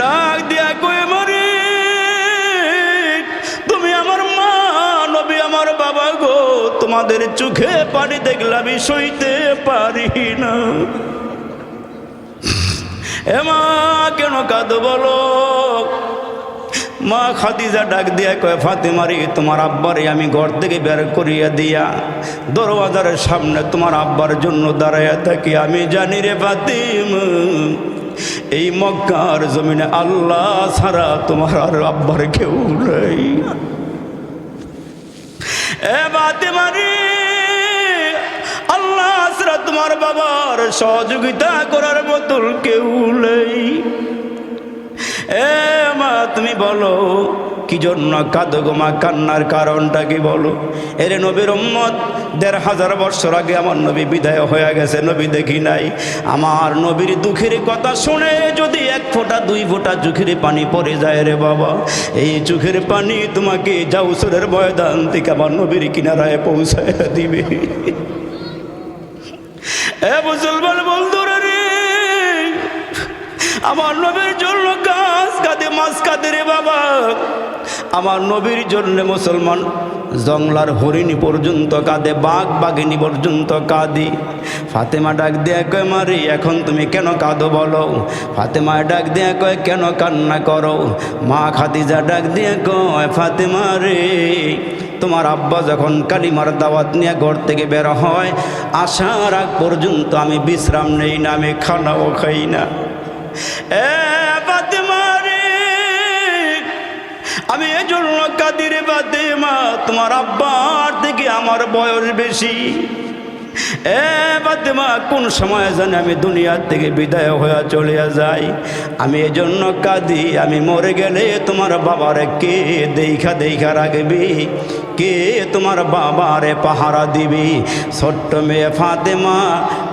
ডাক দিয়া কয়ে মরে তুমি আমার মা, নবী আমার বাবা গো, তোমাদের চোখে পানি দেখলে আমি সইতে পারি না। এমা কেন কাঁদো বলো? মা খাদিজা ডাক দিয়া কয়ে কয় ফাতেমারি তোমার আব্বারে আমি ঘর থেকে বের করিয়া দিয়া দরওয়াজার সামনে তোমার আব্বার জন্য দাঁড়াইয়া থাকি। আমি জানি রে ফাতিম এই মক্কার জমিনে আল্লাহ ছাড়া তোমার আর আব্বার কেউ নেই। এ আল্লাহ ছাড়া তোমার বাবার সহযোগিতা করার মতন কেউ নেই। এ মা, তুমি বলো কি জন্য কাঁদো গো মা, কান্নার কারণটা কি বলো? এরে নবীর উম্মত, দেড় হাজার বছর আগে আমার নবী বিদায় হয়ে গেছে, নবী দেখি নাই। আমার নবীর দুঃখের কথা শুনে যদি এক ফোঁটা, দুই ফোঁটা চোখের পানি পড়ে যায় রে বাবা, এই চোখের পানি তোমাকে জাউসুরের ময়দান থেকে আমার নবীর কিনারায় পৌঁছায় দিবে। এ মুসলমান বন্ধুরা রে, আমার নবীর জন্য গাছ কাঁদে রে বাবা। আমার নবীর জন্য মুসলমান জংলার হরিণী পর্যন্ত কাঁদে, বাঘ বাঘিনী পর্যন্ত কাঁদি। ফাতেমা ডাক দেয়া কয় মারি এখন তুমি কেন কাঁদো বলো? ফাতেমা ডাক দেয়া কয়, কেন কান্না করো? মা খাদিজা ডাক দিয়ে কয়, ফাতেমা রে, তোমার আব্বা যখন কালিমার দাওয়াত নিয়ে ঘর থেকে বের হয়, আসার আগ পর্যন্ত আমি বিশ্রাম নেই না, আমি খানাও খাই না। এ ফাতেমা আমি এজন্য কাদিরে ফাতেমা, তোমার আব্বার থেকে আমার বয়স বেশি। এ ফাতেমা, কোন সময় জানি আমি দুনিয়ার থেকে বিদায় হয়ে চলে যাই। আমি এজন্য কাঁদি, আমি মরে গেলে তোমার বাবারে কে দেখা দেখা রাখবি? কে তোমার বাবারে পাহারা দিবি? ছোট্ট মেয়ে ফাতেমা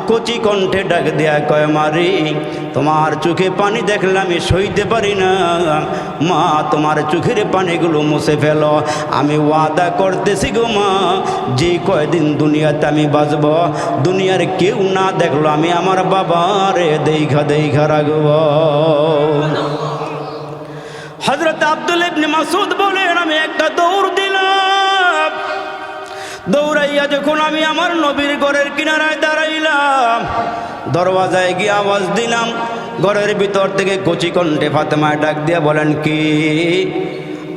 কচি কণ্ঠে ডাক দেয়া কয় মারি তোমার চোখে পানি দেখলে আমি সইতে পারি না। মা, তোমার চোখের পানিগুলো মুছে ফেলো। আমি ওয়াদা করতেছি গো মা, যে কয়দিন দুনিয়াতে আমি বাঁচব, দুনিয়ার কেউ না দেখল আমি আমার বাবারে। দেখা দেখা, রাখব। হজরত আব্দুল ইবনে মাসুদ বলেন, আমি একটা দৌড় দিলাম দৌড়াইয়া যখন আমি আমার নবীর ঘরের কিনারায় দাঁড়াইলাম, দরওয়াজায় গিয়ে আওয়াজ দিলাম, ঘরের ভিতর থেকে কচি কণ্ঠে ফাতেমায় ডাক দিয়ে বলেন, কি?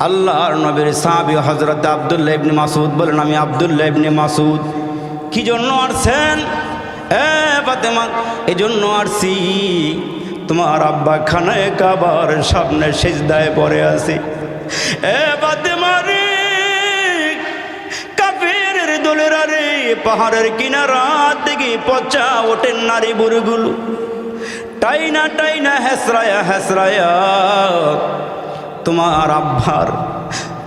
আল্লাহর নবীর সাহাবি হজরত আবদুল্লাহ ইবনে মাসুদ বলেন, আমি আবদুল্লাহ ইবনে মাসুদ কি জন্য আসছেন এ ফাতেমা, এই জন্য আসছি তোমার আব্বা খানায় কাবার সামনে সেজদায় পড়ে আছি। এ ফাতেমা রে পাহাড়ের কিনারা থেকে পচা ওঠেন নারী বুড়িগুলো। টাইনা টাইনা হেসরায়া হেসরায়া, তোমার আব্বার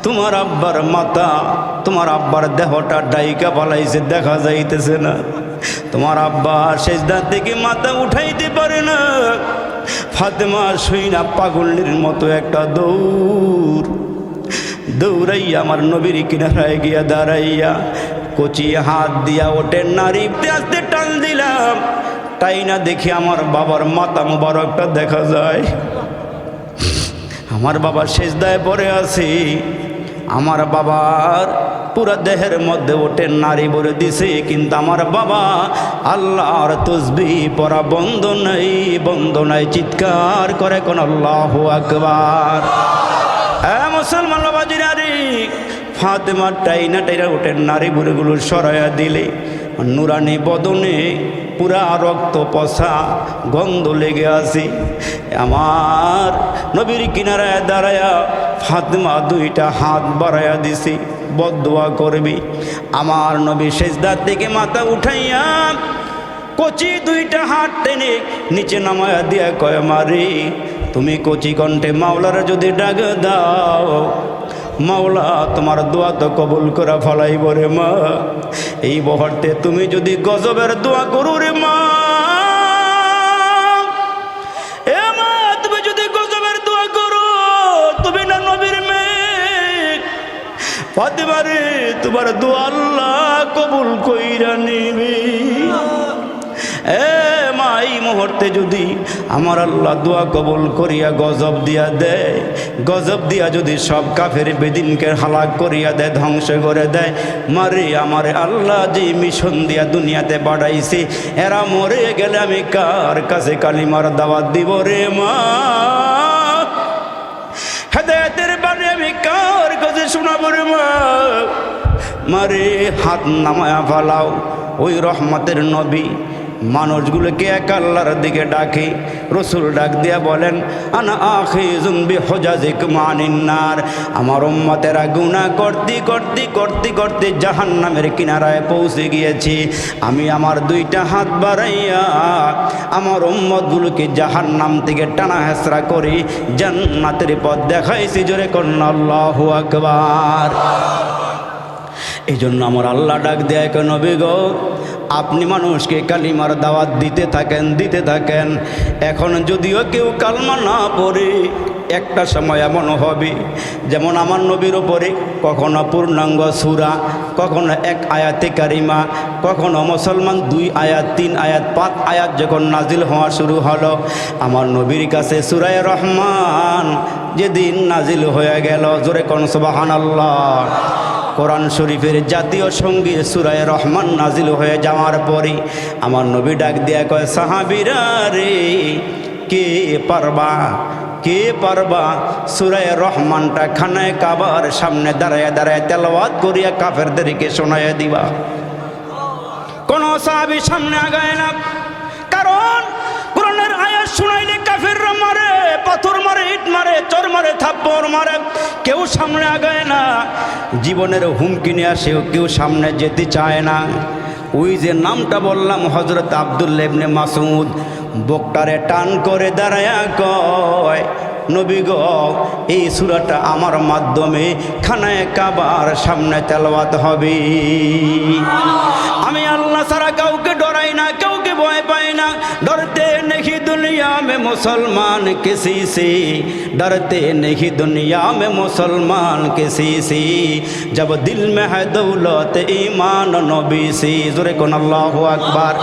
তোমার আব্বার মাথা তোমার আব্বার দেহটা ডাইকা পালাইছে, দেখা যাইতেছে না। তোমার আব্বা সেজদা থেকে মাথা উঠাইতে পারে না। ফাতেমা সইনা পাগলের মতো একটা দৌড়। দৌড়াইয়া আমার নবীর কিনারায় গিয়া দাঁড়াইয়া কচি হাত দিয়া ওঠে নারী আস্তে টান দিলাম। তাই না দেখি আমার বাবার মাথা মোবারকটা দেখা যায়। আমার বাবা শেষদায় পরে আছি। আমার বাবার পুরা দেহের মধ্যে ওঠে নারী বলে দিছে, কিন্তু আমার বাবা আল্লাহর তসবি পরা বন্ধ নেই, বন্ধ নাই, চিৎকার করে কোন আল্লাহ আকবার। হ্যাঁ মুসলমান বাবাজি নারী ফাতেমার টাইনা টাইনা ওঠে নারী বুড়িগুলো সরাইয়া দিলে। নুরানি বদনে পুরা রক্ত পশা গন্ধ লেগে আসি আমার নবীর কিনারায় দাঁড়ায়া ফাতেমা দুইটা হাত বাড়াইয়া দিছি বদুয়া করবি। আমার নবী শেষদার থেকে মাথা উঠাইয়া কচি দুইটা হাত টেনে নিচে নামায়া দিয়া কয়, মারি, তুমি কচি কণ্ঠে মাওলার যদি ডাক দাও মাওলা, তোমার দোয়া তো কবুল করা ফলাই রে মা। এই বহরতে তুমি যদি গজবের দোয়া করো রে মা। এ মা, তুমি যদি গজবের দোয়া করো, তুমি না নবীর রে, তোমার দোয়া আল্লাহ কবুল কইরা নিবি। এ এই মুহূর্তে যদি আমার আল্লাহ দোয়া কবুল করিয়া গজব দিয়া দেয়, গজব দিয়া যদি সব কাফের বেদিনকে হালাক করিয়া দেয়, ধ্বংস করে দেয়, মারে আমার আল্লাহ যে মিশন দিয়া দুনিয়াতে বাড়াইছে, এরা মরে গেলে আমি কার কাছে কালিমার দাওয়াত দিব রে মা? হেদায়তের বাণী আমি কার কাছে শোনাবো রে মা? মারে হাত নামায়া ফালাও, ওই রহমতের নবী মানুষগুলোকে এক আল্লাহর দিকে ডাকে, রসুল ডাক দিয়া বলেন, আনা আখে জুম্বি হজাজিক আমার উম্মতেরা গুণা করতে করতে করতে করতে জাহান নামের কিনারায় পৌঁছে গিয়েছি। আমি আমার দুইটা হাত বাড়াইয়া আমার উম্মতগুলোকে জাহান নাম থেকে টানা হেসরা করি, জান্নাতের পথ দেখাইছি জোরে কন্যা আকবার। এই জন্য আমার আল্লাহ ডাক দেয় কেন গো আপনি মানুষকে কালিমার দাওয়াত দিতে থাকেন দিতে থাকেন। এখন যদিও কেউ কালমা না পড়ে, একটা সময় এমন হবে, যেমন আমার নবীর ওপরে কখনো পূর্ণাঙ্গ সুরা, কখনো এক আয়াতে কারিমা, কখনো মুসলমান দুই আয়াত, তিন আয়াত, পাঁচ আয়াত যখন নাজিল হওয়া শুরু হলো, আমার নবীর কাছে সুরায় রহমান যেদিন নাজিল হয়ে গেল, জোরে কন সুবাহান আল্লাহ কোরআন শরীফের জাতীয় সংগীত সুরায় রহমান নাজিল হয়ে যাওয়ার পরে আমার নবী ডাক দিয়া কয়, সাহাবিরা রে, কে পারবা? কে পারবা? সুরায় রহমানটা খানায় কাবার সামনে দাঁড়ায় দাঁড়ায় তেলাওয়াত করিয়া কাফেরদেরকে শোনাইয়া দিবা। কোন সাহাবি সামনে আগায় না। কারণ কোরআনের আয়াত শুনাইলে কাফেররা মারে। পাথর মারে, ইট মারে, চর মারে, থাপ্পড় মারে। কেউ সামনে আগায় না। জীবনের হুমকি নিয়ে আসেও কেউ সামনে যেতে চায় না। ওই যে নামটা বললাম হজরত আবদুল্লেবনে মাসুদ বকটারে টান করে দাঁড়ায়া কয়, নবী গ, এই সুরাটা আমার মাধ্যমে খানায় কাবার সামনে তেলবাত হবে। আমি আল্লাহ ছাড়া কাউকে ডরাই मुसलमान किसी से डरते नहीं दुनिया में मुसलमान किसी से जब दिल में है दौलत ईमान नबी से जोरे कौन अल्लाह अकबर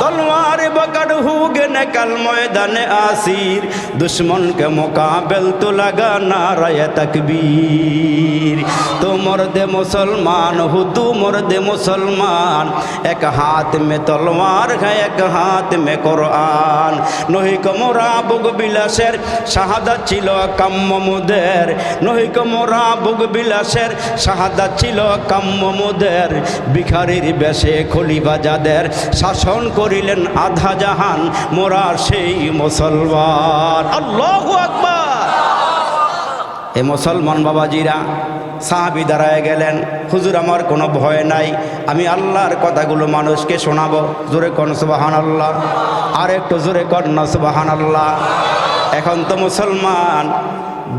तलवार बकड़ हुगे কাল ময়দানে আসির। দুশ্মনকে মোকাবেল তো লাগানা রায় তাকবীর। তোমর দে মুসলমান হু তোমর দে মুসলমান। এক হাত মে তলোয়ার খায় এক হাত মে কোরআন। নহি কমরা বুক বিলাসের, শাহাদা ছিল কাম্য মুদের। নহি কমরা বুক বিলাসের, শাহাদা ছিল কাম্য মুদের। বিখারির বেশে খলিবাজাদের শাসন করিলেন আধা জাহান মো মোরা সেই মুসলমান। আল্লাহু আকবার। এ মুসলমান বাবাজিরা, সাহাবি দাঁড়ায় গেলেন। হুজুর, আমার কোনো ভয় নাই। আমি আল্লাহর কথাগুলো মানুষকে শোনাবো। জোরে কন সুবাহান আল্লাহ আর একটু জোরে কন সুবাহান আল্লাহ এখন তো মুসলমান,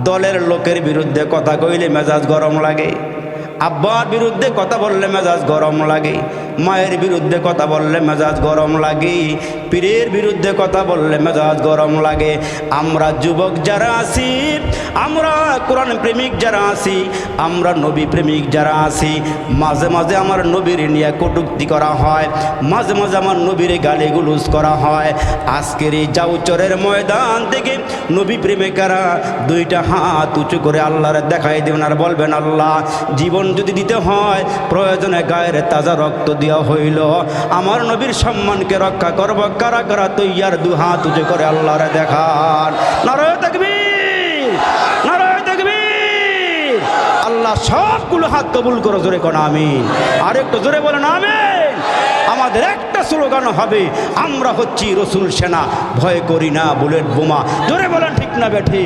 দলের লোকের বিরুদ্ধে কথা কইলে মেজাজ গরম লাগে। আব্বার বিরুদ্ধে কথা বললে মেজাজ গরম লাগে, মায়ের বিরুদ্ধে কথা বললে মেজাজ গরম লাগে, পীরের বিরুদ্ধে কথা বললে মেজাজ গরম লাগে। আমরা যুবক যারা আছি, আমরা কোরআন প্রেমিক যারা আছি, আমরা নবী প্রেমিক যারা আছি, মাঝে মাঝে আমার নবীর নিয়ে কটুক্তি করা হয়, মাঝে মাঝে আমার নবীর গালি গুলুজ করা হয়। আজকের এই জাউচরের ময়দান থেকে নবী প্রেমিকারা দুইটা হাত উঁচু করে আল্লাহর দেখাই দেবেন আর বলবেন, আল্লাহ, জীবন যদি দিতে হয়, প্রয়োজনে গায়ের তাজা রক্ত দেওয়া হইল। আমার নবীর সম্মানকে রক্ষা করব, কারা কারা তৈয়ার দু হাত উঁচু করে আল্লাহর দেখান। নারায় তাকবীর নারায় তাকবীর। আল্লাহ সবগুলো হাত কবুল করো, জোরে কোন আমি আর একটু জোরে বলেন, আমিন। আমাদের একটা স্লোগান হবে, আমরা হচ্ছি রসুল সেনা, ভয় করি না বুলেট বোমা। ধরে বলেন, ঠিক না বেঠি?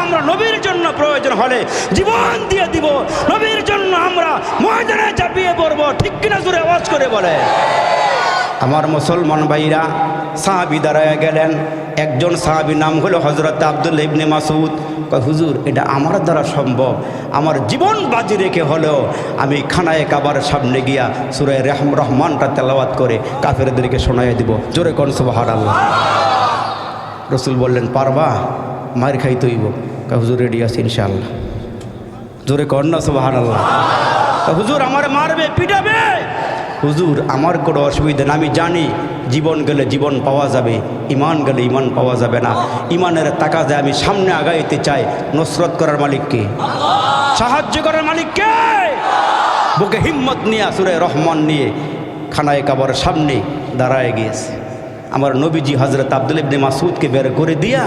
আমরা নবীর জন্য প্রয়োজন হলে জীবন দিয়ে দিব, নবীর জন্য আমরা ময়দানে চাপিয়ে পড়ব। ঠিক কিনা জোরে আওয়াজ করে বলে আমার মুসলমান ভাইরা সাহাবি দাঁড়ায় গেলেন। একজন সাহাবি নাম হলো হজরত আব্দুল ইবনে মাসুদ হুজুর, এটা আমার দ্বারা সম্ভব। আমার জীবন বাজি রেখে হলেও আমি খানায় কাবার সামনে গিয়া সুরায় রহম রহমানটা তেলাওয়াত করে কাফেরদেরকে শোনাইয়া দিব। জোরে কন সুবাহার আল্লাহ রসুল বললেন, পারবা? মায়ের খাই তৈব। হুজুর রেডি আছে ইনশাআল্লাহ। জোরে কর না সুবাহার আল্লাহ কয়, হুজুর, আমার মারবে, পিটাবে? হুজুর, আমার কোনো অসুবিধা না আমি জানি জীবন গেলে জীবন পাওয়া যাবে, ইমান গেলে ইমান পাওয়া যাবে না। ইমানের টাকা যায় আমি সামনে আগাইতে চাই নসরত করার মালিককে। সাহায্য করার মালিককে! বুকে হিম্মত নিয়ে আসুরে রহমান নিয়ে খানায় কাবার সামনে দাঁড়ায় গিয়েছে। আমার নবীজি হজরত আব্দুল ইবনে মাসুদকে বের করে দিয়া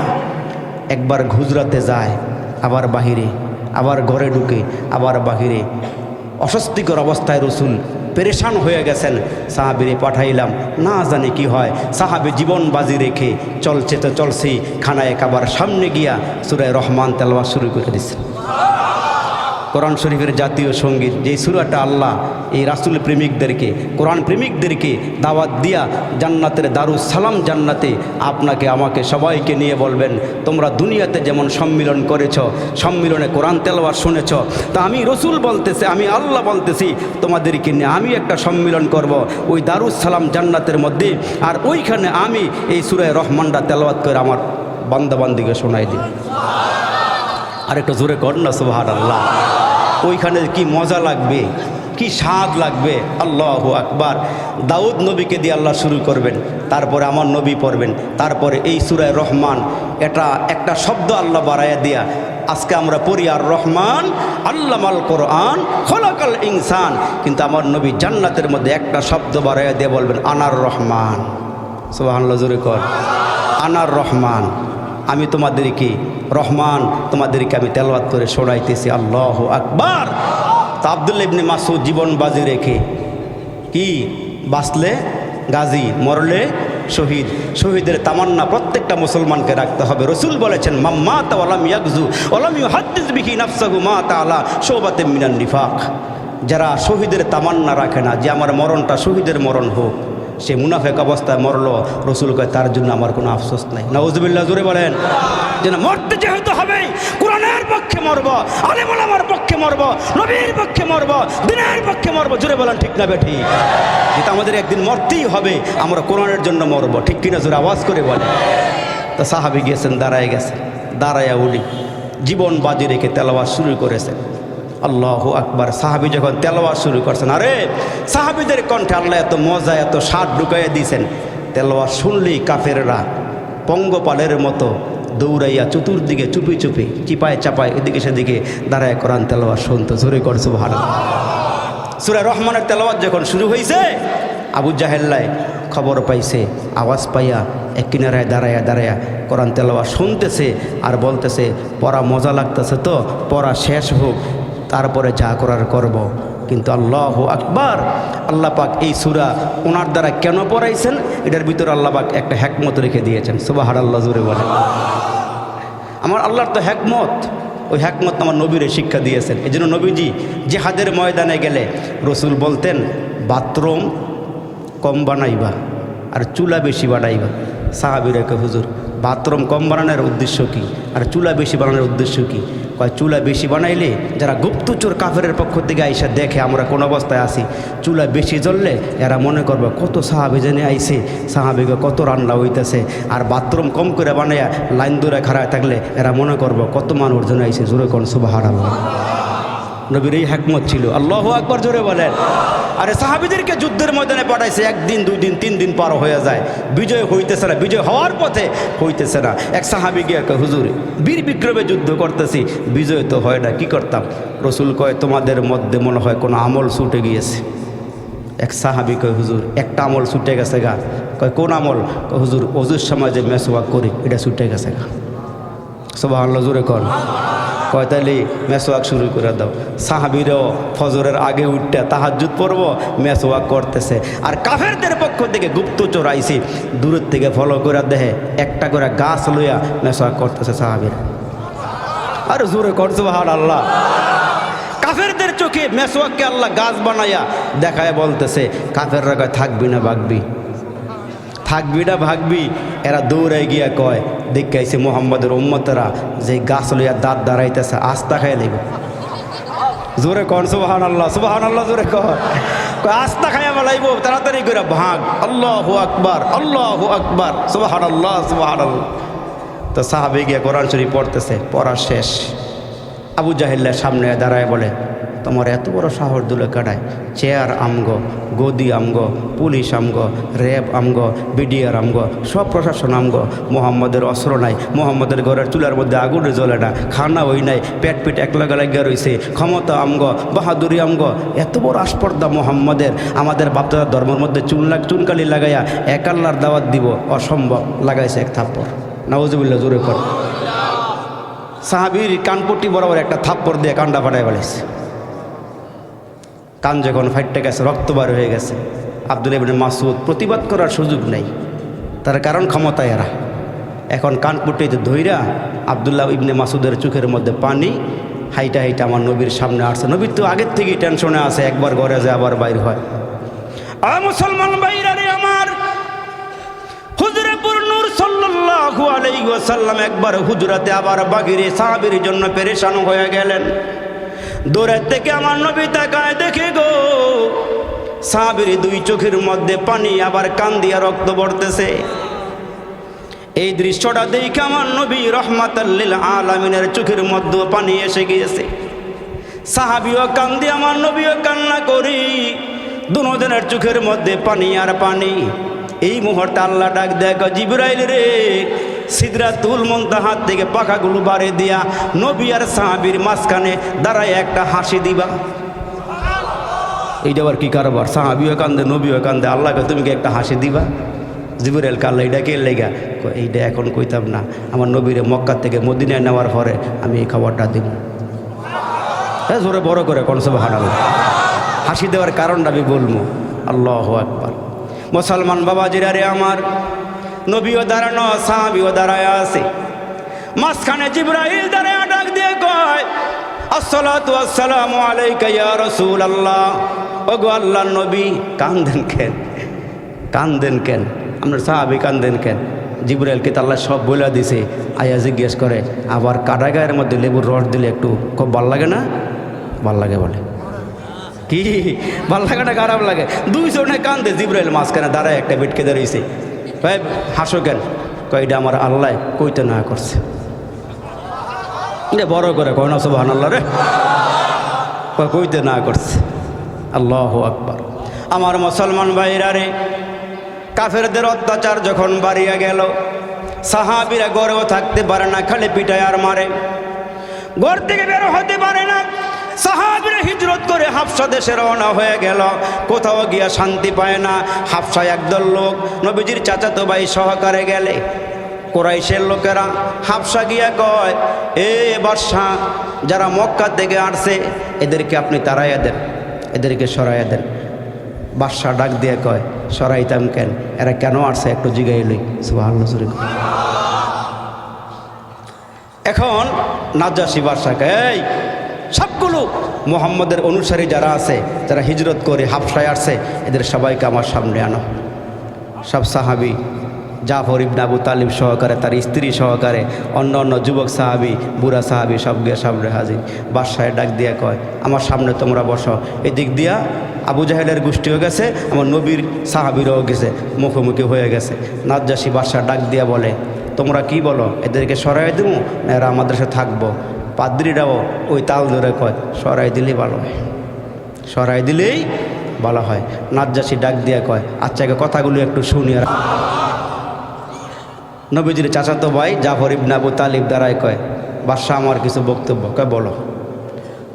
একবার গুজরাতে যায়, আবার বাহিরে, আবার ঘরে ঢুকে, আবার বাহিরে অস্বস্তিকর অবস্থায় রসুল পেরেশান হয়ে গেছেন। সাহাবিরে পাঠাইলাম, না জানি কি হয়। সাহাবি জীবন বাজি রেখে চলছে তো চলছে খানায় কাবার সামনে গিয়া সুরায় রহমান তেলওয়া শুরু করে দিচ্ছেন কোরআন শরীফের জাতীয় সংগীত যে সুরাটা আল্লাহ এই রাসুল প্রেমিকদেরকে, কোরআন প্রেমিকদেরকে দাওয়াত দিয়া জান্নাতের দারুস সালাম জান্নাতে আপনাকে, আমাকে সবাইকে নিয়ে বলবেন, তোমরা দুনিয়াতে যেমন সম্মিলন করেছ, সম্মিলনে কোরআন তেলওয়ার শুনেছ, তা আমি রসুল বলতেছে, আমি আল্লাহ বলতেছি, তোমাদেরকে নিয়ে আমি একটা সম্মিলন করব, ওই দারুস সালাম জান্নাতের মধ্যে, আর ওইখানে আমি এই সুরায় রহমানটা তেলওয়াত করে আমার বান্দাবান্দিকে শোনাই দিই। আর একটু জোরে কর না সুবাহান আল্লাহ ওইখানে কি মজা লাগবে? কি স্বাদ লাগবে? আল্লাহ আকবার। দাউদ নবীকে দিয়ে আল্লাহ শুরু করবেন, তারপরে আমার নবী পড়বেন, তারপরে এই সুরায় রহমান, এটা একটা শব্দ আল্লাহ বাড়াইয়া দিয়া, আজকে আমরা পড়ি, আর রহমান আল্লাহ মাল কোরআন খোলাকাল ইনসান। কিন্তু আমার নবী জান্নাতের মধ্যে একটা শব্দ বাড়াইয়া দিয়ে বলবেন, আনার রহমান। সুবাহ জোরে কর। আনার রহমান। আমি তোমাদেরকে রহমান, তোমাদেরকে আমি তেলবাদ করে শোনাইতেছি। আল্লাহ আকবার। তা আবদুল্লা ইবনে মাসুদ জীবন বাজি রেখে কি? বাঁচলে গাজী, মরলে শহীদ। শহীদের তামান্না প্রত্যেকটা মুসলমানকে রাখতে হবে। রসুল বলেছেন মাম্মা ওলাম মিনান নিফাক। যারা শহীদের তামান্না রাখে না, যে আমার মরণটা শহীদের মরণ হোক সে মুনাফেক অবস্থায় মরলো। রসুল কয়, তার জন্য আমার কোনো আফসোস নাই। নওয়াজবিল্লাহ জোরে বলেন। যে না মরতে যেহেতু হবে কোরআনের পক্ষে মরব আলেমুল আমার পক্ষে মরব, নবীর পক্ষে মরব, দিনের পক্ষে মরব, জোরে বলেন ঠিক না বেঠি? যেটা আমাদের একদিন মরতেই হবে, আমরা কোরআনের জন্য মরব। ঠিক কিনা জোরে আওয়াজ করে বলে তো সাহাবি গিয়েছেন দাঁড়ায় গেছেন দাঁড়াইয়া উঠি জীবন বাজি রেখে তেলাওয়াজ শুরু করেছেন। আল্লাহ আকবার। সাহাবি যখন তেলোয়ার শুরু করছেন, আরে সাহাবিদের কণ্ঠে আল্লাহ এত মজা, এত স্বাদ ঢুকাইয়া দিয়েছেন। তেলোয়ার শুনলেই কাফেররা পঙ্গপালের মতো দৌড়াইয়া চতুর্দিকে চুপি চুপি, চিপায় চাপায় এদিকে সেদিকে দাঁড়ায় কোরআন তেলোয়ার শুনতো। জোরে করছ ভালো সুরা রহমানের তেলাওয়াত যখন শুরু হয়েছে আবু জাহেল্লায় খবর পাইছে, আওয়াজ পাইয়া এক কিনারায় দাঁড়াইয়া দাঁড়াইয়া কোরআন তেলাওয়া শুনতেছে আর বলতেছে, পড়া মজা লাগতেছে তো, পড়া শেষ হোক। তারপরে যা করার করব। কিন্তু আল্লাহ আকবার আল্লাহ পাক এই সুরা ওনার দ্বারা কেন পড়াইছেন? এটার ভিতরে আল্লাহ পাক একটা হ্যাকমত রেখে দিয়েছেন। সুবাহ আল্লাহ জুড়ে বলে আমার আল্লাহর তো হ্যাকমত ওই হ্যাকমত আমার নবীরে শিক্ষা দিয়েছেন। এই জন্য নবীজি জেহাদের ময়দানে গেলে রসুল বলতেন, বাথরুম কম বানাইবা আর চুলা বেশি বানাইবা। সাহাবিরাকে হুজুর, বাথরুম কম বানানোর উদ্দেশ্য কী? আর চুলা বেশি বানানোর উদ্দেশ্য কি? কয় চুলা বেশি বানাইলে যারা গুপ্তচোর কাফের পক্ষ থেকে আইসা দেখে আমরা কোন অবস্থায় আসি চুলা বেশি জ্বললে এরা মনে করবে কত সাহাবি জেনে আইসে সাহাবিকে কত রান্না হইতেছে, আর বাথরুম কম করে বানাইয়া লাইন দূরে খাড়ায় থাকলে এরা মনে করব কত মানুষ জন্য আইসে জোরে কোন সুবাহ নবীর এই হ্যাকমত ছিল। আল্লাহ আকবর জোরে বলেন। আরে সাহাবিদেরকে যুদ্ধের ময়দানে পাঠাইছে, একদিন দুই দিন তিন দিন পার হয়ে যায়। বিজয় হইতেছে না। বিজয় হওয়ার পথে হইতেছে না। এক সাহাবি গিয়ে হুজুর, বীর বিক্রমে যুদ্ধ করতেছি, বিজয় তো হয় না, কি করতাম? রসুল কয়, তোমাদের মধ্যে মনে হয় কোনো আমল ছুটে গিয়েছে। এক সাহাবি কয়, হুজুর, একটা আমল ছুটে গেছে গা। কয়, কোন আমল? হুজুর, অজুর সময় যে মেসোয়াক করি, এটা ছুটে গেছে গা। সবাই আল্লাহ জোরে কর কয় তাহলে মেসোয়াক শুরু করে দাও। সাহাবিরও ফজরের আগে উঠতে তাহাজুদ পড়ব মেসোয়াক করতেছে। আর কাফেরদের পক্ষ থেকে গুপ্তচর আইসি, দূরের থেকে ফলো করে দেহে একটা করে গাছ লইয়া মেসোয়াক করতেছে সাহাবির। আর জোরে করছে বাহার আল্লাহ কাফেরদের চোখে মেসোয়াককে আল্লাহ গাছ বানাইয়া দেখায় বলতেছে, কাফেররা থাকবি না, বাগবি? থাকবি না ভাগবি? এরা দৌড়ে গিয়া কয়, দেখাইছে মোহাম্মদের উম্মতেরা যে গাছ লইয়া দাঁত দাঁড়াইতেছে, আস্তা খাই লিব জোরে কন সুবাহান আল্লাহ সুবাহান আল্লাহ জোরে কয়, আস্তা খাইয়া বলাইব, তাড়াতাড়ি করে ভাগ। আল্লাহ আকবার আল্লাহ আকবার সুবাহান আল্লাহ সুবাহান আল্লাহ তো সাহাবে গিয়া কোরআন শরীফ পড়তেছে, পড়া শেষ। আবু জাহিল্লার সামনে দাঁড়ায় বলে তোমার এত বড় সাহস দুলে কাটায় চেয়ার আমগ, গদি আমগ, পুলিশ আমগ, র্যাব আমগ, বিডিআর আমগ, সব প্রশাসন আমগ। মোহাম্মদের অস্ত্র নাই, মোহাম্মদের ঘরের চুলার মধ্যে আগুনে জ্বলে না, খানা ওই নাই, পেট পিট এক লাগা লাগিয়া রয়েছে ক্ষমতা আমগ, বাহাদুরি আমগ, এত বড় আস্পর্দা মোহাম্মদের। আমাদের বাপদাদার ধর্মের মধ্যে চুন লাগ, চুনকালি লাগাইয়া এক আল্লাহর দাওয়াত দিব, অসম্ভব লাগাইছে এক থাপ্পড়। নওয়াজুবিল্লা জোরে কর। সাহাবির কানপট্টি বরাবর একটা থাপ্পড় দিয়ে কান্ডা ফাটাই ফেলেছে। কান যখন ফাইটে গেছে, রক্ত বার হয়ে গেছে। আব্দুল ইবনে মাসুদ প্রতিবাদ করার সুযোগ নেই। তার কারণ ক্ষমতায় এরা। এখন কানপুটিতে ধৈরা আবদুল্লাহ ইবনে মাসুদের চোখের মধ্যে পানি, হাইটা হাইটা আমার নবীর সামনে আসছে। নবীর তো আগের থেকেই টেনশনে আছে, একবার ঘরে যায়, আবার বাইর হয়। মুসলমান বাইরারে আমার, হুজুরেপুর নূর সাল্লাল্লাহু আলাইহি ওয়াসাল্লাম একবার হুজরাতে আবার বাগিরে সাহাবীর জন্য পেরেশান হয়ে গেলেন। দূরের থেকে আমার নবী তাকায় দেখে গো। সাহাবীর দুই চোখের মধ্যে পানি আবার কান দিয়া রক্ত পড়তেছে। এই দৃশ্যটা দেখে আমার নবী রহমাতাল্লিল আলামিনের চোখের মধ্যে পানি এসে গিয়েছে। সাহাবিও কান্দি, আমার নবীও কান্না করি। দুজনের চোখের মধ্যে পানি আর পানি। এই মুহূর্তে আল্লাহ ডাক দেখ জিবরাইল রে সিদরাতুল হাত থেকে পাখাগুলো বাড়ে দিয়া নবী আর সাহাবির মাঝখানে দাঁড়ায় একটা হাসি দিবা। এইটা আবার কি কারবার? সাহাবিও কান্দে, নবীও কান্দে। আল্লাহকে তুমি কি একটা হাসি দিবা? জিবুরেল কাল্লা এইটা কে লেগা? এইটা এখন কইতাম না। আমার নবীরে মক্কা থেকে মদিনায় নেওয়ার পরে আমি এই খবরটা দিব। হ্যাঁ জোরে বড় করে কোন সব হারালো হাসি দেওয়ার কারণটা আমি বলব। আল্লাহ একবার মুসলমান বাবাজিরা রে আমার নবীও দাঁড়ানো, সাহাবিও দাঁড়ায় আছে। মাঝখানে জিব্রাইল দাঁড়ায় ডাক দিয়ে কয়, আসসালাতু আসসালামু আলাইকা ইয়া রাসূলুল্লাহ। ওগো আল্লাহর নবী, কান্দেন কেন? কান্দেন কেন? আপনার সাহাবি কান্দেন কেন? জিব্রাইলকে তো আল্লাহ সব বলে দিছে? আয়া জিজ্ঞেস করে, আবার কাটা গায়ের মধ্যে লেবুর রস দিলে একটু খুব ভালো লাগে না? ভালো লাগে বলে। কি? ভালো লাগে না, খারাপ লাগে? দুইজনে কান্দে, জিব্রাইল মাঝখানে দাঁড়ায় একটা বেটকে দাঁড়িয়েছে ভাই, হাসো কেন? কয়টা আমার আল্লাহ কইতে না করছে। বড় করে কয় না সুবাহ আল্লাহ রে কইতে না করছে। আল্লাহ আকবার। আমার মুসলমান ভাইরা রে, কাফেরদের অত্যাচার যখন বাড়িয়া গেল, সাহাবিরা গড়েও থাকতে পারে না, খালি পিটায় আর মারে। ঘর থেকে বের হতে পারে না সাহাবিরা হিজরত করে হাফসা দেশে রওনা হয়ে গেল। কোথাও গিয়া শান্তি পায় না। হাফসা একদল লোক নবীজির চাচাতো ভাই সহকারে গেলে। কোরাইশের লোকেরা হাফসা গিয়া কয়, এ বর্ষা যারা মক্কা থেকে আসছে, এদেরকে আপনি তাড়াইয়া দেন, এদেরকে সরাইয়া দেন। বাদশাহ ডাক দিয়ে কয়, সরাইতাম কেন? এরা কেন আসছে? একটু জিগাইলই সুবাহ এখন নাজাসি বাদশাকে এই সবগুলো মোহাম্মদের অনুসারী যারা আছে, যারা হিজরত করে হাফসায় আসছে, এদের সবাইকে আমার সামনে আনো। সব সাহাবি, জাফর ইবনে আবু তালিব সহকারে, তার স্ত্রী সহকারে, অন্য অন্য যুবক সাহাবি, বুড়া সাহাবি সব গিয়ে সামনে হাজির। বাদশাহে ডাক দিয়া কয়, আমার সামনে তোমরা বসো। এদিক দিয়া আবু জাহেলের গোষ্ঠীও গেছে, আমার নবীর সাহাবিরাও গেছে, মুখোমুখি হয়ে গেছে। নাজ্জাসী বাদশাহ ডাক দিয়া বলে, তোমরা কি বলো? এদেরকে সরাই দেবো না এরা আমাদের সাথে থাকব? পাদ্রিরাও ওই তাল ধরে কয়, সরাই দিলেই ভালো হয়। সরাই দিলেই ভালো হয়। নাজ্জাসী ডাক দিয়া কয় আচ্ছা একে কথাগুলো একটু শুনি আর নবীজির চাচাতো ভাই জাফর ইবনে আবু তালিব দ্বারাই কয়, বাদশাহ, আমার কিছু বক্তব্য। কয়, বলো।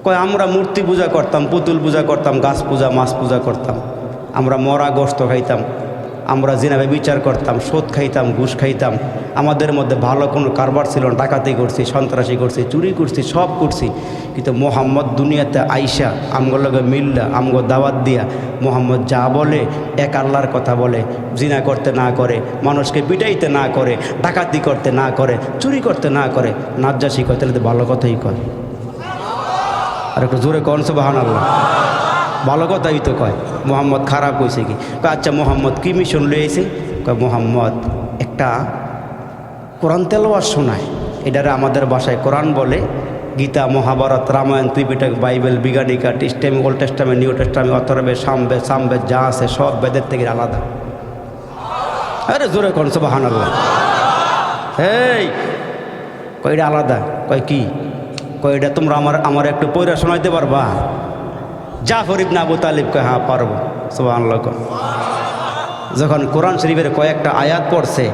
কয়, আমরা মূর্তি পূজা করতাম, পুতুল পূজা করতাম, গাছ পূজা, মাছ পূজা করতাম। আমরা মরা গোস্ত খাইতাম। আমরা জিনাবে বিচার করতাম সোদ খাইতাম, ঘুষ খাইতাম, আমাদের মধ্যে ভালো কোনো কারবার ছিল না ডাকাতি করছি, সন্ত্রাসী করছি, চুরি করছি, সব করছি। কিন্তু মোহাম্মদ দুনিয়াতে আইসা, আমগো লগে মিল্লা, আমগো দাওয়াত দিয়া মোহাম্মদ যা বলে, এক আল্লাহর কথা বলে, জিনা করতে না করে, মানুষকে পিটাইতে না করে, ডাকাতি করতে না করে, চুরি করতে না করে, নাজ্জাসি কয়, তাহলে তো ভালো কথাই কয়। আর একটু জোরে কন বাহান আল্লাহ ভালো কথাই তো কয়। মোহাম্মদ খারাপ হয়েছে কি? আচ্ছা মোহাম্মদ কি মিশন লইয়েছে মোহাম্মদ একটা কোরআন তেলোয়ার শোনায়। এটারে আমাদের বাসায় কোরআন বলে। Gita, Mahabharata, Ramayana, Tripitaka, Bible, বিজ্ঞানিকা, testament, old testament, new testament অথরবে সামবে সামবে যা আছে সব বেদের থেকে আলাদা। আরে, জোরে কোন বাহান আল্লাহ এই কয় এটা আলাদা? কয় কি? কয় এটা তোমরা আমার আমার একটু পয়রা শোনাইতে পারবা? জাফর ইবনে আবু তালিব কয় হ্যাঁ পারব কয়। যখন কোরআন শরীফের কয়েকটা আয়াত পড়ছে,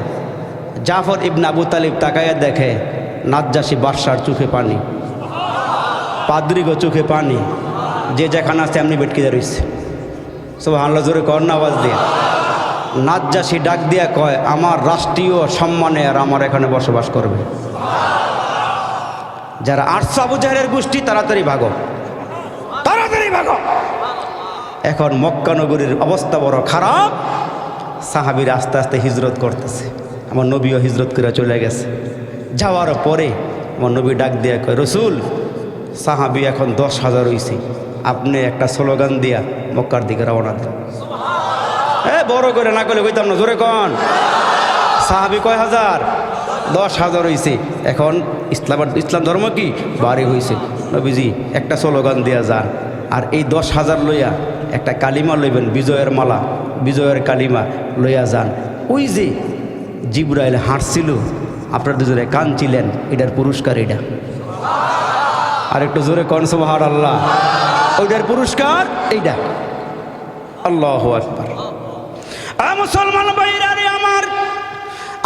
জাফর ইবনে আবু তালিব তাকাইয়া দেখে নাজ্জাসী বাদশার চোখে পানি, পাদ্রিগো চোখে পানি, যে যেখানে আছে এমনি বেটকে রয়েছে সুবহানাল্লাহ, জোরে কর না আওয়াজ দিয়ে। নাজ্জাসী ডাক দিয়া কয়, আমার রাষ্ট্রীয় সম্মানে আর আমার এখানে বসবাস করবে। যারা আটশো আবু জাহেলের গোষ্ঠী, তাড়াতাড়ি ভাগো। তাড়াতাড়ি ভাগো। এখন মক্কানগরীর অবস্থা বড় খারাপ। সাহাবির আস্তে আস্তে হিজরত করতেছে। আমার নবীও হিজরত করে চলে গেছে। যাওয়ার পরে আমার নবী ডাক দিয়া কয়, রসুল, সাহাবি এখন দশ হাজার হইছে। আপনি একটা স্লোগান দিয়া মক্কার দিকে রওনা দেন। এ, বড় করে না করলে কইতাম না, জোরে কন। সাহাবি কয় হাজার? দশ হাজার হইছে। এখন ইসলাম ইসলাম ধর্ম কি? বাড়ি হইছে। নবীজি, একটা স্লোগান দিয়া যান। আর এই দশ হাজার লইয়া একটা কালিমা লইবেন, বিজয়ের মালা, বিজয়ের কালিমা লইয়া যান। ওই যে জিব্রাইল হাঁটছিল, আপনার দুজনে কানছিলেন এটার পুরস্কার এটা। আর একটু জোরে কনসবাহার আল্লাহ ওইটার পুরস্কার এইটা। আল্লাহ মুসলমান আমার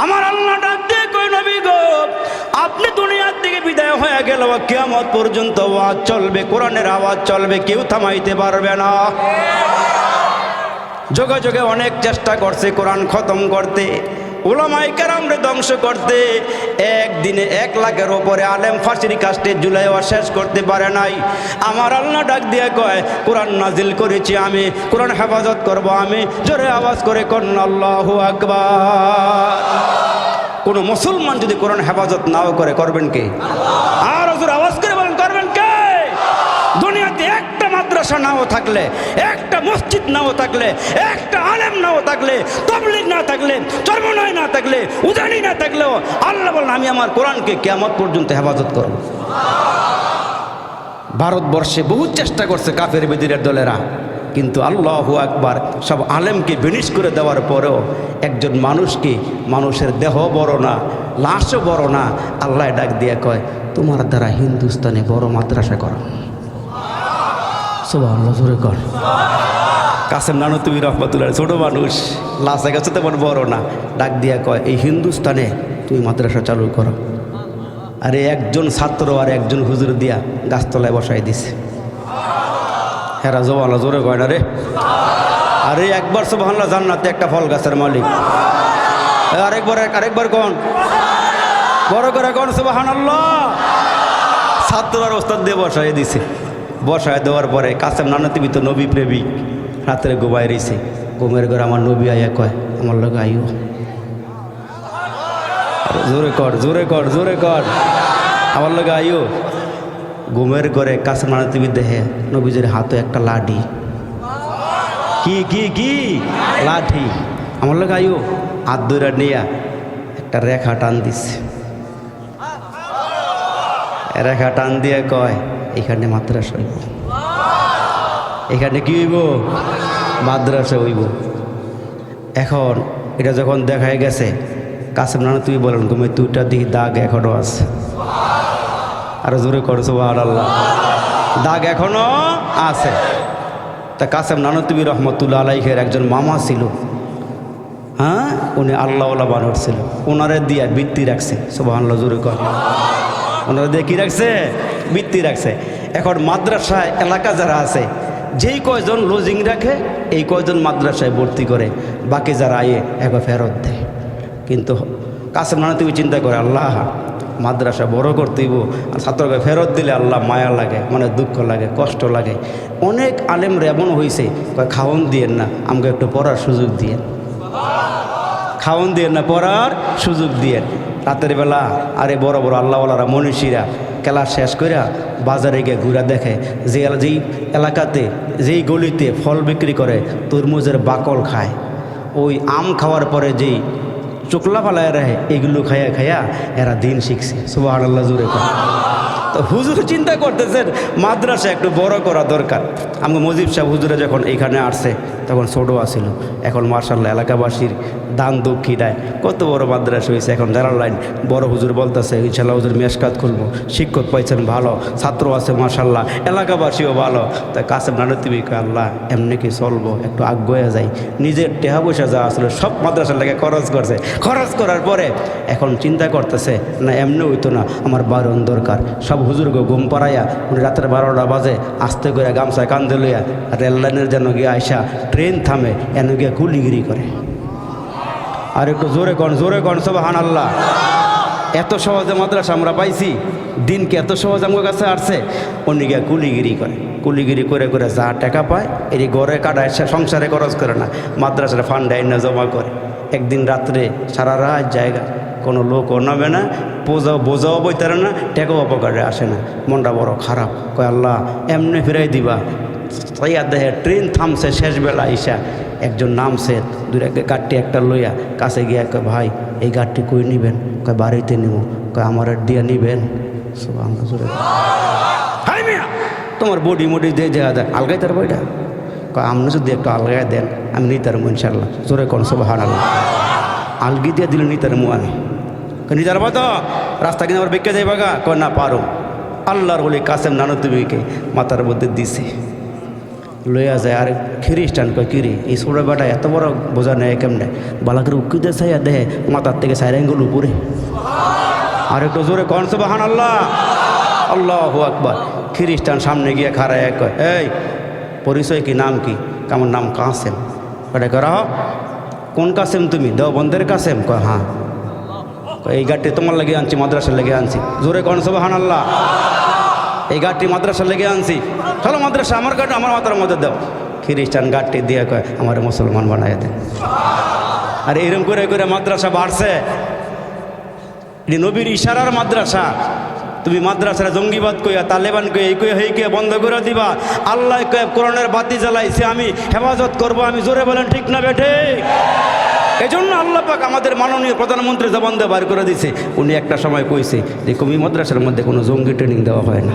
আমার আল্লাহ ডাক নবী গো, আপনি দুনিয়ার দিকে বিদায় হয়ে গেল কিয়ামত পর্যন্ত আওয়াজ চলবে, কোরআনের আওয়াজ চলবে, কেউ থামাইতে পারবে না। যোগে যোগে অনেক চেষ্টা করছে, কোরআন খতম করতে। ওলামাই কেরামরে ধ্বংস করতে। একদিনে এক লাখের ওপরে আলেম ফাঁসির কাস্টে জুলাই শেষ করতে পারে নাই। আমার আল্লাহ ডাক দিয়ে কয়, কোরআন নাজিল করেছি আমি, কোরআন হেফাজত করব আমি। জোরে আওয়াজ করে কন্যা আল্লাহ আকবার। কোনো মুসলমান যদি কোরআন হেফাজত নাও করে, করবেন কে? আর হজুর আওয়াজ করে বলেন, করবেন কে? দুনিয়াতে একটা মাদ্রাসা নাও থাকলে, একটা মসজিদ নাও থাকলে, একটা আলেম নাও থাকলে, তবলিগ না থাকলে, চর্মনয় না থাকলে, উজানি না থাকলেও আল্লাহ বলেন, আমি আমার কোরআনকে কেমন পর্যন্ত হেফাজত করব। ভারতবর্ষে বহু চেষ্টা করছে কাফের বেদিরের দলেরা। কিন্তু আল্লাহ একবার সব আলেমকে বিনিশ করে দেওয়ার পরেও একজন মানুষকে মানুষের দেহ বড় না, লাশও বড় না, আল্লাহ ডাক দিয়ে কয়, তোমার দ্বারা হিন্দুস্তানে বড় মাদ্রাসা করো। সব আল্লাহ জোরে কর। কাসেম নানু তুমি রহমতুল্লাহ ছোট মানুষ, লাশে গেছে তেমন বড় না। ডাক দিয়া কয়, এই হিন্দুস্তানে তুমি মাদ্রাসা চালু করো। আরে একজন ছাত্র আর একজন হুজুর দিয়া গাছতলায় বসাই দিছে। হেরা জবাল্লা জোরে কয় না রে? আরে একবার সব সুবহানাল্লাহ জান্নাতে একটা ফল গাছের মালিক। আরেকবার আরেকবার কোন? বড় করে কোন সুবহানাল্লাহ? ছাত্র আর ওস্তাদ দিয়ে বসাই দিছে। বসায় দেওয়ার পরে কাসেম নানতিবি তো নবী প্রেমিক রাত্রে ঘুমায় রয়েছে ঘুমের ঘরে আমার নবী আয়া কয়, আমার লোক আইও জোরে কর জোরে কর জোরে কর। আমার লোক আইও ঘুমের ঘরে কাসেম নানতিবি দেহে, নবীজের হাতে একটা লাঠি। কি কি কি? লাঠি। আমার লোক আইও হাত দৌড়া নিয়া একটা রেখা টান দিচ্ছে রেখা টান দিয়ে কয়, এখানে মাদ্রাস হইব। এখানে কি হইব? মাদ্রাসা হইব। এখন এটা যখন দেখাই গেছে কাসেম নানা তুই বলেন, ঘুমে দুইটা দিকে দাগ এখনও আছে। আরও জোরে করছ আর আল্লাহ দাগ এখনও আছে। তা কাসেম নানতুবি রহমতুল্লা আলাইহের একজন মামা ছিল। হ্যাঁ? উনি আল্লাহওয়ালা বানর ছিল। ওনারে দিয়া বৃত্তি রাখছে। সব আল্লাহ জোরে কর। ওনারা দিয়ে কী রাখছে? বৃত্তি রাখছে। এখন মাদ্রাসায় এলাকা যারা আছে, যেই কয়জন লজিং রাখে, এই কয়জন মাদ্রাসায় ভর্তি করে, বাকি যারা আয়ে একবার ফেরত দেয়। কিন্তু কাছে মানে তুমি চিন্তা করে, আল্লাহ মাদ্রাসা বড় করতেইব আর ছাত্রকে ফেরত দিলে আল্লাহ মায়া লাগে মানে দুঃখ লাগে, কষ্ট লাগে। অনেক আলেমরা এমন হয়েছে খাওয়ন দিয়েন না আমাকে একটু পড়ার সুযোগ দিয়ে খাওয়ন দিয়ে না, পড়ার সুযোগ দিয়ে রাতের বেলা, আরে বড় বড় আল্লাহওয়ালারা, মনীষীরা খেলা শেষ করে বাজারে গিয়ে ঘুরা দেখে, যে যেই এলাকাতে, যেই গলিতে ফল বিক্রি করে, তরমুজের বাকল খায়। ওই আম খাওয়ার পরে যেই চোকলা ফালায় রাখে এগুলো খাইয়া খাইয়া এরা দিন শিখছে। সুবাহ আল্লাহ কয় তো হুজুর চিন্তা করতেছেন, মাদ্রাসা একটু বড় করা দরকার। আমি মজিব সাহেব হুজুরে যখন এখানে আসছে, তখন ছোটো আসিল এখন মার্শাল্লাহ এলাকাবাসীর দান দক্ষিণায় কত বড় মাদ্রাসা হয়েছে, এখন জানার লাইন। বড় হুজুর বলতেছে ইনশাল্লাহ হুজুর মেশকাত খুলবো, শিক্ষক পাইছেন ভালো, ছাত্র আছে মার্শাল্লাহ এলাকাবাসীও ভালো। তা কাসেম নানতিবি আল্লাহ, এমনি কি চলবো? একটু আগ্রহে যাই। নিজের টেহা পয়সা যা আসলে সব মাদ্রাসার লেগে খরচ করছে। খরচ করার পরে এখন চিন্তা করতেছে, না, এমনি হইতো না, আমার বারণ দরকার। সব হুজুরকে ঘুম পাড়াইয়া, উনি রাতের বারোটা বাজে, আস্তে করে গামছায় কান্দে লইয়া রেল লাইনের যেন গিয়ে আইসা ট্রেন থামে, এন গিয়ে গুলিগিরি করে। আর একটু জোরে কন জোরে কন সব হান এত সহজে মাদ্রাসা আমরা পাইছি, দিনকে এত সহজ আমার কাছে আসছে, উনি গিয়ে কুলিগিরি করে। কুলিগিরি করে করে যা টাকা পায় এটি ঘরে কাটায় সংসারে খরচ করে না, মাদ্রাসার ফান্ডে আইনা জমা করে। একদিন রাত্রে সারা রাত জায়গা কোনো লোক নামে না বোঝাও বোঝাও বইতারে না টেকাও অপকারে আসে না। মনটা বড় খারাপ। কয় আল্লাহ এমনি ফিরাই দিবা। তাইয়া দেহে ট্রেন থামছে শেষবেলা ইসা একজন নামছে দুই গাড়টি একটা লইয়া কাছে গিয়া কয় ভাই এই গাড়টি কই নিবেন? কয় বাড়িতে নিব কয় আমার দিয়া নিবেন? তোমার বডি মডি দিয়ে দেওয়া দেয় আলগাই তার বইটা। আপনি যদি একটু আলগায় দেন, আমি নিতার মু ইনশাল্লাহ জোরে কোন সব হারাল আলগি দিয়ে দিলে মু আমি। নিতার তো রাস্তা কিনে আবার বেঁকে যাই বাগা কয়, না, পারো। আল্লাহর বলি কাসেম নানতুবিকে মাথার মধ্যে দিছে। লইয়া যায়, আর, খ্রিস্টান, কয়, কিরে, এই ছোটো বেটা এত বড় বোঝা নেয় কেমনে? বালা করে উকিতে চাইয়া দেহে মাথার থেকে সাইরেঙ্গুল উপরে। আর, একটু জোরে কন সুবাহান আল্লাহ আল্লাহ আকবার। খ্রিস্টান সামনে গিয়ে খারায় কয়, এই পরিচয় কি, নাম কি? আমার নাম কাসেম কটা করা কোন কাসেম তুমি? দেওবন্দের কাসেম কয় হ্যাঁ। এই গাড়িটি তোমার লেগে আনছি, মাদ্রাসার লেগে আনছি। জোরে কন সুবাহান আল্লাহ এই গাড়িটি মাদ্রাসা লেগে আনছি। চলো মাদ্রাসা, আমার গাড়ি, আমার মাথার মধ্যে দাও। খ্রিস্টান গাড়িটি দিয়ে কয়, আমার মুসলমান বানায় দেন আর এরকম করে করে মাদ্রাসা বাড়ছে। নবীর ইশারার মাদ্রাসা। তুমি মাদ্রাসার জঙ্গিবাদ কইয়া, তালেবান কইয়া এই কইয়া হেই বন্ধ করে দিবা। আল্লাহ কয়ে কোরআনের বাতি জ্বালাইছে আমি হেফাজত করব, আমি জোরে বলেন, ঠিক না বেঠে এই জন্য আল্লাহ পাক আমাদের মাননীয় প্রধানমন্ত্রী জবান দিয়ে বার করে দিছে। উনি একটা সময় কইছে যে কমি মাদ্রাসার মধ্যে কোনো জঙ্গি ট্রেনিং দেওয়া হয় না।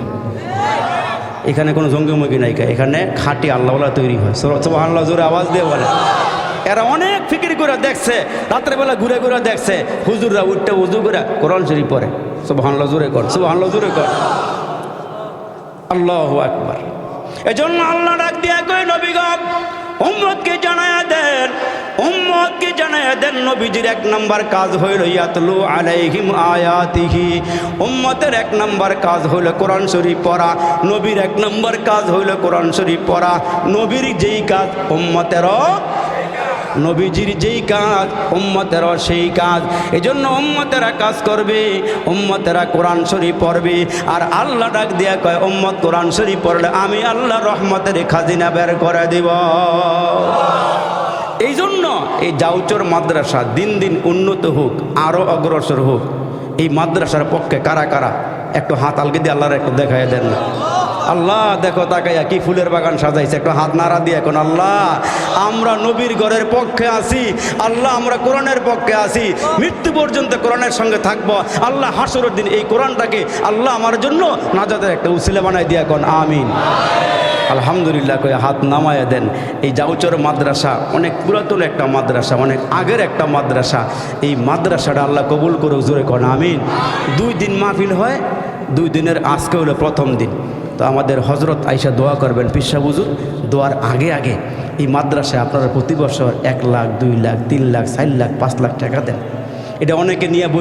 এখানে কোনো জঙ্গিমুখী নাই কা। এখানে খাঁটি আল্লাহওয়ালা তৈরি হয়। সব আল্লাহ জোরে আওয়াজ দিয়ে বলে এরা অনেক ফিকির করে দেখছে, রাত্রেবেলা ঘুরে ঘুরে দেখছে। হুজুররা উঠতে উজু করে কোরআন শরীফ পড়ে। সব হানলা জোরে কর সব হানলা জোরে কর। আল্লাহ আকবার। এজন্য আল্লাহ ডাক দিয়া কই নবী গপ উম্মতকে জানায়া দেন, উম্মতকে জানায়া দেন, নবীজির এক নাম্বার কাজ হইল, ইয়াতলু আলাইহিম আয়াতিহি। উম্মতের এক নাম্বার কাজ হইল কোরআন শরীফ পড়া, নবীর এক নাম্বার কাজ হইল কোরআন শরীফ পড়া। নবীর যেই কাজ উম্মতেরও নবীজির যেই কাজ উম্মতেরা সেই কাজ। এই জন্য উম্মতেরা কাজ করবে, উম্মতেরা কোরআন শরীফ পড়বে। আর আল্লাহ ডাক দেয়া কয়, উম্মত কোরআন শরীফ পড়লে আমি আল্লাহ রহমতের খাজিনা বের করে দিব। এই জন্য এই জাউচর মাদ্রাসা দিন দিন উন্নত হোক, আরও অগ্রসর হোক। এই মাদ্রাসার পক্ষে কারা কারা? একটু হাত আলগে দিয়ে আল্লাহর একটু দেখাই দেন না। আল্লাহ, দেখো তাকাইয়া কি ফুলের বাগান সাজাইছে। একটু হাত নাড়া দিয়ে এখন, আল্লাহ, আমরা নবীর ঘরের পক্ষে আছি, আল্লাহ, আমরা কোরআনের পক্ষে আছি, মৃত্যু পর্যন্ত কোরআনের সঙ্গে থাকব। আল্লাহ হাসরের দিন এই কোরআনটাকে আল্লাহ আমার জন্য নাজাদের একটা উসিলে বানাই দিয়ে এখন, আমিন। আলহামদুলিল্লাহ কয়ে হাত নামায় দেন। এই জাউচর মাদ্রাসা, অনেক পুরাতন একটা মাদ্রাসা, অনেক আগের একটা মাদ্রাসা। এই মাদ্রাসাটা আল্লাহ কবুল করে জোরে করেন আমিন। দুই দিন মাহফিল হয়, দুই দিনের আজকে হলো প্রথম দিন। তো আমাদের হজরত আইসা দোয়া করবেন। পিসা বুজুর দোয়ার আগে আগে এই মাদ্রাসায় আপনারা প্রতি বছর এক লাখ, দুই লাখ, তিন লাখ, চার লাখ, পাঁচ লাখ টাকা দেন। এটা অনেকে নিয়ে বই